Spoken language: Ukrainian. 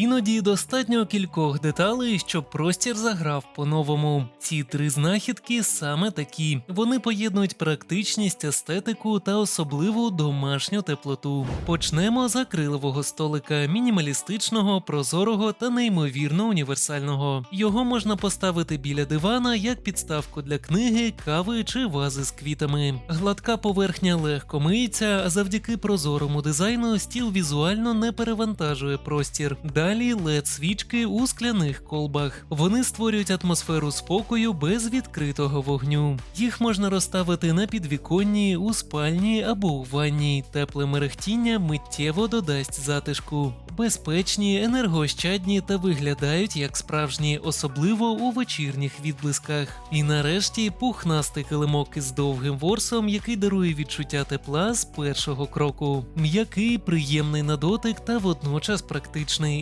Іноді достатньо кількох деталей, щоб простір заграв по-новому. Ці три знахідки саме такі. Вони поєднують практичність, естетику та особливу домашню теплоту. Почнемо з акрилового столика, мінімалістичного, прозорого та неймовірно універсального. Його можна поставити біля дивана як підставку для книги, кави чи вази з квітами. Гладка поверхня легко миється, а завдяки прозорому дизайну стіл візуально не перевантажує простір. Led свічки у скляних колбах. Вони створюють атмосферу спокою без відкритого вогню. Їх можна розставити на підвіконні, у спальні або у ванні. Тепле мерехтіння миттєво додасть затишку. Безпечні, енергоощадні та виглядають як справжні, особливо у вечірніх відблисках. І нарешті пухнастий килимок із довгим ворсом, який дарує відчуття тепла з першого кроку. М'який, приємний на дотик та водночас практичний.